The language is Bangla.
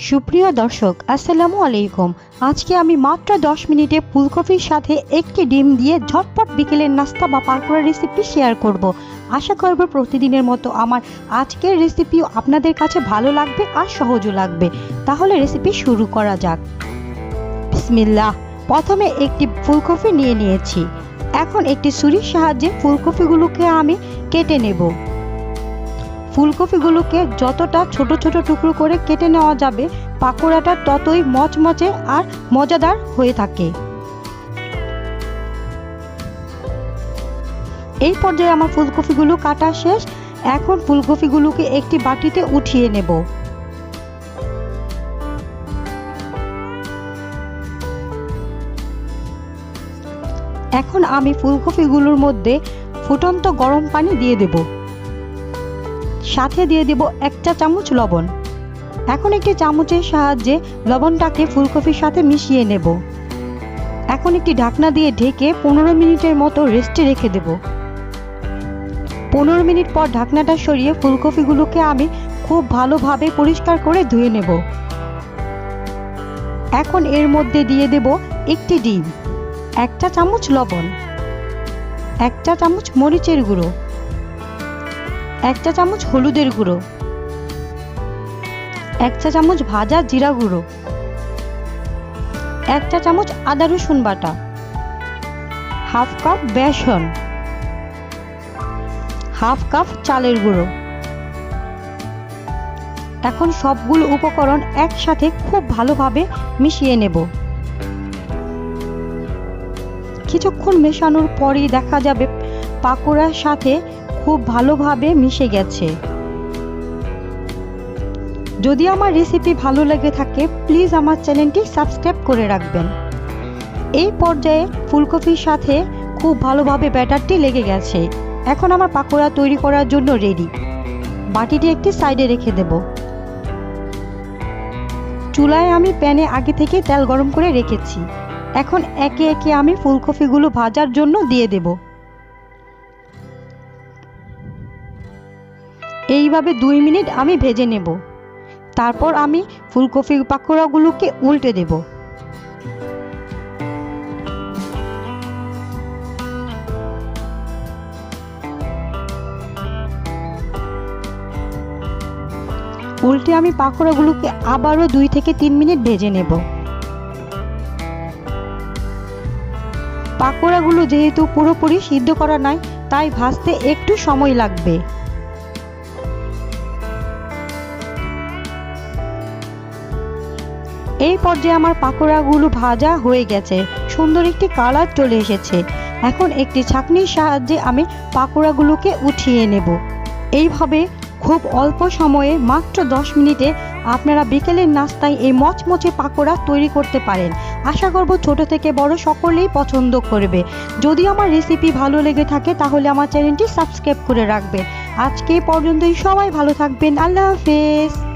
সুপ্রিয় দর্শক, আসসালামু আলাইকুম। আজকে আমি মাত্র দশ মিনিটে ফুলকপির সাথে একটি ডিম দিয়ে ঝটপট বিকেলের নাস্তা বা পাকোড়া রেসিপি শেয়ার করব। আশা করব প্রতিদিনের মতো আমার আজকের রেসিপিও আপনাদের কাছে ভালো লাগবে আর সহজও লাগবে। তাহলে রেসিপি শুরু করা যাক। বিসমিল্লাহ। প্রথমে একটি ফুলকপি নিয়ে নিয়েছি। এখন একটি ছুরির সাহায্যে ফুলকপিগুলোকে আমি কেটে নেব। ফুলকপিগুলোকে যতটা ছোট ছোট টুকরো করে কেটে নেওয়া যাবে, পাকোড়াটা ততই মচমচে আর মজাদার হয়ে থাকে। এই পর্যায়ে আমার ফুলকপিগুলো কাটা শেষ। এখন ফুলকপিগুলোকে একটি বাটিতে উঠিয়ে নেব। এখন আমি ফুলকপিগুলোর মধ্যে ফুটন্ত গরম পানি দিয়ে দেবো। সাথে দিয়ে দেব এক চা চামচ লবণ। এখন একটি চামচের সাহায্যে লবণটাকে ফুলকপির সাথে মিশিয়ে নেব। এখন একটি ঢাকনা দিয়ে ঢেকে পনেরো মিনিটের মতো রেস্টে রেখে দেব। পনেরো মিনিট পর ঢাকনাটা সরিয়ে ফুলকপিগুলোকে আমি খুব ভালোভাবে পরিষ্কার করে ধুয়ে নেব। এখন এর মধ্যে দিয়ে দেব একটি ডিম এক চা চামচ লবণ এক চা চামচ মরিচের গুঁড়ো। এক চা চামচ হলুদের গুঁড়ো এক চা চামচ ভাজা জিরা গুঁড়ো এক চা চামচ আদা রসুন বাটা, হাফ কাপ বেসন, হাফ কাপ চালের গুঁড়ো। এখন সবগুলো উপকরণ একসাথে খুব ভালোভাবে মিশিয়ে নেব। কিছুক্ষণ মেশানোর পরই দেখা যাবে পাকোড়ার সাথে খুব ভালোভাবে মিশে গেছে। যদি আমার রেসিপি ভালো লেগে থাকে প্লিজ আমার চ্যানেলটি সাবস্ক্রাইব করে রাখবেন। এই পর্যায়ে ফুলকপির সাথে খুব ভালোভাবে ব্যাটারটি লেগে গেছে। এখন আমার পাকোড়া তৈরি করার জন্য রেডি বাটিটি একটি সাইডে রেখে দেব। চুলায় আমি প্যানে আগে থেকে তেল গরম করে রেখেছি। এখন একে একে আমি ফুলকপিগুলো ভাজার জন্য দিয়ে দেবো। এইভাবে দুই মিনিট আমি ভেজে নেব। তারপর আমি ফুলকপি পাকোড়াগুলোকে উল্টে দেব। উল্টে আমি পাকোড়াগুলোকে আবারও দুই থেকে তিন মিনিট ভেজে নেব। পাকোড়াগুলো যেহেতু পুরোপুরি সিদ্ধ করা নয় তাই ভাজতে একটু সময় লাগবে। এই পর্যায়ে আমার পাকোড়াগুলো ভাজা হয়ে গেছে। সুন্দর একটি কালার চলে এসেছে। এখন একটি ছাঁকনির সাহায্যে আমি পাকোড়াগুলোকে উঠিয়ে নেব। এইভাবে খুব অল্প সময়ে মাত্র দশ মিনিটে আপনারা বিকেলের নাস্তায় এই মচমচে পাকোড়া তৈরি করতে পারেন। আশা করব ছোট থেকে বড় সকলেই পছন্দ করবে। যদি আমার রেসিপি ভালো লেগে থাকে তাহলে আমার চ্যানেলটি সাবস্ক্রাইব করে রাখবেন আজকে পর্যন্তই। সবাই ভালো থাকবেন। আল্লাহ হাফেজ।